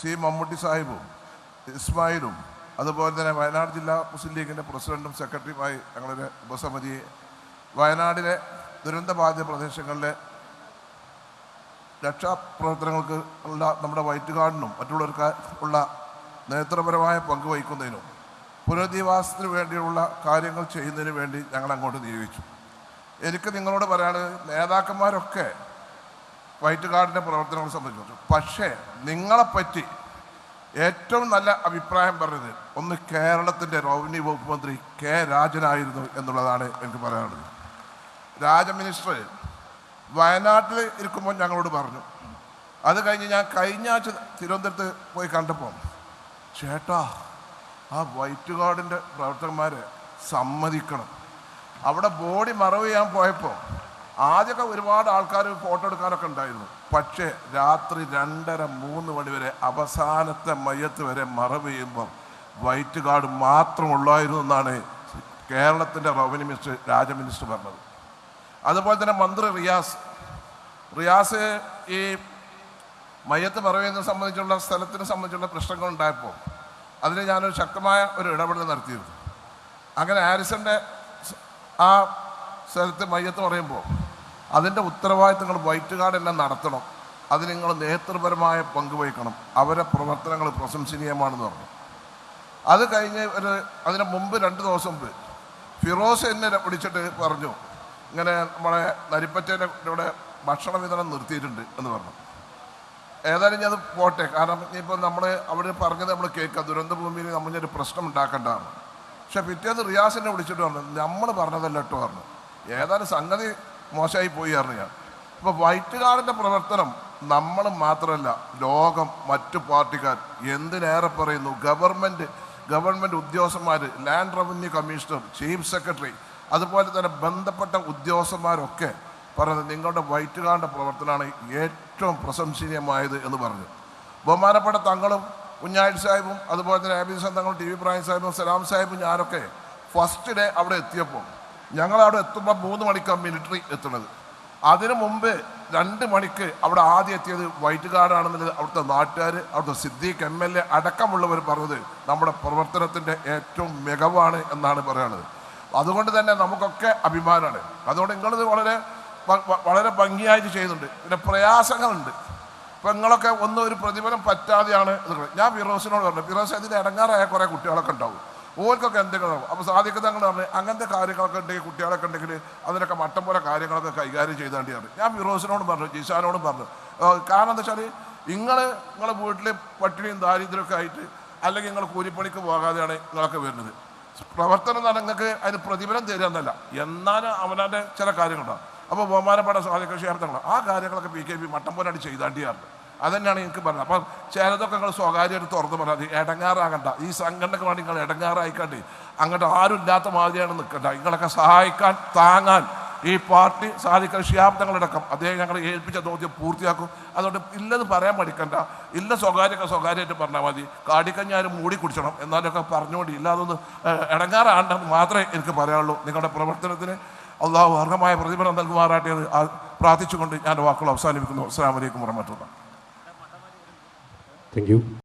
C Mammootty സാഹിബും ഇസ്മായിലും അതുപോലെ തന്നെ വയനാട് ജില്ലാ മുസ്ലിം ലീഗിന്റെ പ്രസിഡന്റും സെക്രട്ടറിയുമായി ഞങ്ങളുടെ ഉപസമിതിയെ വയനാടിലെ ദുരന്തബാധിത പ്രദേശങ്ങളിലെ രക്ഷാപ്രവർത്തനങ്ങൾക്ക് ഉള്ള നമ്മുടെ വൈറ്റ് ഗാർഡിനും മറ്റുള്ളവർക്ക് ഉള്ള നേതൃപരമായ പങ്ക് വഹിക്കുന്നതിനും പുനരധിവാസത്തിന് വേണ്ടിയുള്ള കാര്യങ്ങൾ ചെയ്യുന്നതിന് വേണ്ടി ഞങ്ങൾ അങ്ങോട്ട് നിയോഗിച്ചു. എനിക്ക് നിങ്ങളോട് പറയാനുള്ളത് നേതാക്കന്മാരൊക്കെ വൈറ്റ് കാർഡിന്റെ പ്രവർത്തനങ്ങൾ സംബന്ധിച്ചു പക്ഷേ നിങ്ങളെപ്പറ്റി ഏറ്റവും നല്ല അഭിപ്രായം പറഞ്ഞത് ഒന്ന് കേരളത്തിന്റെ റവന്യൂ വകുപ്പ് മന്ത്രി കെ രാജനായിരുന്നു എന്നുള്ളതാണ് എനിക്ക് പറയാനുള്ളത്. രാജ മിനിസ്റ്റർ വയനാട്ടിൽ ഇരിക്കുമ്പോൾ ഞങ്ങളോട് പറഞ്ഞു. അത് കഴിഞ്ഞ് ഞാൻ കഴിഞ്ഞ ആഴ്ച തിരുവനന്തപുരത്ത് പോയി കണ്ടപ്പോൾ ചേട്ടാ ആ വൈറ്റ് കാർഡിന്റെ പ്രവർത്തകന്മാരെ സമ്മതിക്കണം. അവിടെ ബോഡി മറവ് ചെയ്യാൻ പോയപ്പോൾ ആദ്യമൊക്കെ ഒരുപാട് ആൾക്കാർ ഫോട്ടോ എടുക്കാനൊക്കെ ഉണ്ടായിരുന്നു. പക്ഷേ രാത്രി രണ്ടര മൂന്ന് മണി വരെ അവസാനത്തെ മയ്യത്ത് വരെ മറവ് ചെയ്യുമ്പം വൈറ്റ് കാർഡ് മാത്രം ഉള്ളായിരുന്നു എന്നാണ് കേരളത്തിന്റെ റവന്യൂ മിനിസ്റ്റർ രാജ മിനിസ്റ്റർ പറഞ്ഞത്. അതുപോലെ തന്നെ മന്ത്രി റിയാസ്. റിയാസ് ഈ മയ്യത്ത് മറവിനെ സംബന്ധിച്ചുള്ള സ്ഥലത്തിനെ സംബന്ധിച്ചുള്ള പ്രശ്നങ്ങൾ ഉണ്ടായപ്പോൾ അതിന് ഞാനൊരു ശക്തമായ ഒരു ഇടപെടൽ നടത്തിയിരുന്നു. അങ്ങനെ ഹാരിസന്റെ ആ സ്ഥലത്ത് മയ്യത്ത് പറയുമ്പോൾ അതിന്റെ ഉത്തരവാദിത്തങ്ങൾ വൈറ്റ് കാർഡ് എല്ലാം നടത്തണം. അതിന് നിങ്ങൾ നേതൃപരമായ പങ്കുവഹിക്കണം അവരെ പ്രവർത്തനങ്ങൾ പ്രശംസനീയമാണെന്ന് പറഞ്ഞു. അത് കഴിഞ്ഞ് ഒരു അതിന് മുമ്പ് രണ്ട് ദിവസം മുമ്പ് ഫിറോസ് എന്നെ വിളിച്ചിട്ട് പറഞ്ഞു ഇങ്ങനെ നമ്മളെ നരിപ്പറ്റേന്റെ ഇവിടെ ഭക്ഷണ വിതരണം നിർത്തിയിട്ടുണ്ട് എന്ന് പറഞ്ഞു. ഏതായാലും ഞാൻ അത് പോട്ടെ. കാരണം ഇനിയിപ്പോൾ നമ്മൾ അവർ പറഞ്ഞത് നമ്മൾ കേൾക്കുക ദുരന്ത ഭൂമിയിൽ ഒരു പ്രശ്നം ഉണ്ടാക്കേണ്ടതാണ്. പക്ഷെ പിറ്റേന്ന് റിയാസിനെ വിളിച്ചിട്ട് പറഞ്ഞു നമ്മൾ പറഞ്ഞതല്ല കേട്ടോ പറഞ്ഞു. ഏതായാലും സംഗതി മോശമായി പോയി അപ്പൊ അപ്പോൾ വൈറ്റ് കാർഡിന്റെ പ്രവർത്തനം നമ്മൾ മാത്രമല്ല ലോകം മറ്റു പാർട്ടിക്കാർ എന്തിനേറെ പറയുന്നു? ഗവൺമെന്റ് ഗവൺമെന്റ് ഉദ്യോഗസ്ഥന്മാർ land revenue commissioner chief secretary അതുപോലെ തന്നെ ബന്ധപ്പെട്ട ഉദ്യോഗസ്ഥന്മാരൊക്കെ പറഞ്ഞത് നിങ്ങളുടെ വൈറ്റ് കാർഡിന്റെ പ്രവർത്തനമാണ് ഏറ്റവും പ്രശംസനീയമായത് എന്ന് പറഞ്ഞു. ബഹുമാനപ്പെട്ട തങ്ങളും കുഞ്ഞാഴ്ച സാഹിബും അതുപോലെ തന്നെ ആബി തങ്ങളും ടി വി ഇബ്രാഹിം സാഹിബും സലാം സാഹിബും ഞാനൊക്കെ ഫസ്റ്റ് ഡേ അവിടെ എത്തിയപ്പോൾ ഞങ്ങൾ അവിടെ എത്തുമ്പോൾ മൂന്ന് മണിക്കാണ് മിലിറ്ററി എത്തുന്നത്. അതിനു മുമ്പ് രണ്ട് മണിക്ക് അവിടെ ആദ്യം എത്തിയത് വൈറ്റ് കാർഡാണെന്നുള്ളത് അവിടുത്തെ നാട്ടുകാർ അവിടുത്തെ സിദ്ദീഖ് എം എൽ എ അടക്കമുള്ളവർ പറഞ്ഞത് നമ്മുടെ പ്രവർത്തനത്തിന്റെ ഏറ്റവും മികവാണ് എന്നാണ് പറയുന്നത്. അതുകൊണ്ട് തന്നെ നമുക്കൊക്കെ അഭിമാനമാണ് അതുകൊണ്ട് നിങ്ങളിത് വളരെ വളരെ ഭംഗിയായിട്ട് ചെയ്യുന്നുണ്ട്. പിന്നെ പ്രയാസങ്ങളുണ്ട്. ഇപ്പം നിങ്ങളൊക്കെ ഒന്നും ഒരു പ്രതിഫലം പറ്റാതെയാണ് ഞാൻ ഫിറോസിനോട് പറഞ്ഞു ഫിറോസ് അതിന് ഇടങ്ങാറായ കുറേ കുട്ടികളൊക്കെ ഉണ്ടാവും. ഓർക്കൊക്കെ എന്തെങ്കിലും അപ്പോൾ സാധിക്കുന്ന തങ്ങൾ പറഞ്ഞു അങ്ങനത്തെ കാര്യങ്ങളൊക്കെ ഉണ്ടെങ്കിൽ കുട്ടികളൊക്കെ ഉണ്ടെങ്കിൽ അതിനൊക്കെ മട്ടം പോലെ കാര്യങ്ങളൊക്കെ കൈകാര്യം ചെയ്താണ്ടിയാണ് ഞാൻ ഫിറോസിനോടും പറഞ്ഞു ജിഷാനോടും പറഞ്ഞു. കാരണം എന്താ വെച്ചാൽ നിങ്ങൾ നിങ്ങളെ വീട്ടിൽ പട്ടിണിയും ദാരിദ്ര്യമൊക്കെ ആയിട്ട് അല്ലെങ്കിൽ നിങ്ങൾ കൂലിപ്പണിക്ക് പോകാതെയാണ് നിങ്ങളൊക്കെ വരുന്നത്. പ്രവർത്തനം എന്ന് നിങ്ങൾക്ക് അതിന് പ്രതിഫലം തരിക എന്നല്ല. എന്നാലും അവനവന്റെ ചില കാര്യങ്ങളുണ്ടാവും. അപ്പോൾ ബഹുമാനപ്പെട്ട സ്വാധീനക്ഷേത്രങ്ങൾ ആ കാര്യങ്ങളൊക്കെ പി കെ പി മട്ടം പോലാണ് ചെയ്താണ്ടിയാറുണ്ട് അതന്നെയാണ് എനിക്ക് പറഞ്ഞത്. അപ്പം ചിലതൊക്കെ നിങ്ങൾ സ്വകാര്യമായിട്ട് തുറന്ന് പറഞ്ഞാൽ ഇടങ്ങാറാകണ്ട ഈ സംഘടനക്ക് വേണ്ടി നിങ്ങൾ ഇടങ്ങാറായിക്കണ്ടേ അങ്ങോട്ട് ആരും ഇല്ലാത്ത മാതിരിയാണ് നിൽക്കേണ്ട. നിങ്ങളൊക്കെ സഹായിക്കാൻ താങ്ങാൻ ഈ പാർട്ടി സാധിക്കുന്ന ശിയാബ്ദങ്ങളടക്കം അദ്ദേഹം ഞങ്ങൾ ഏൽപ്പിച്ച ദൗത്യം പൂർത്തിയാക്കും. അതുകൊണ്ട് ഇല്ലത് പറയാൻ പഠിക്കണ്ട ഇല്ല സ്വകാര്യമൊക്കെ സ്വകാര്യമായിട്ട് പറഞ്ഞാൽ മതി. കാടിക്കഞ്ഞാലും മൂടി കുടിച്ചണം എന്നാലൊക്കെ പറഞ്ഞുകൊണ്ട് ഇല്ലാതൊന്ന് ഇടങ്ങാറാണ്ടെന്ന് മാത്രമേ എനിക്ക് പറയാനുള്ളൂ. നിങ്ങളുടെ പ്രവർത്തനത്തിന് അള്ളാഹു അർഹമായ പ്രതിഫലം നൽകുമാറാട്ടെ പ്രാർത്ഥിച്ചുകൊണ്ട് ഞാൻ വാക്കുകൾ അവസാനിപ്പിക്കുന്നു. അസ്സാം വലൈക്കും വറഹമത്തുള്ള Thank you.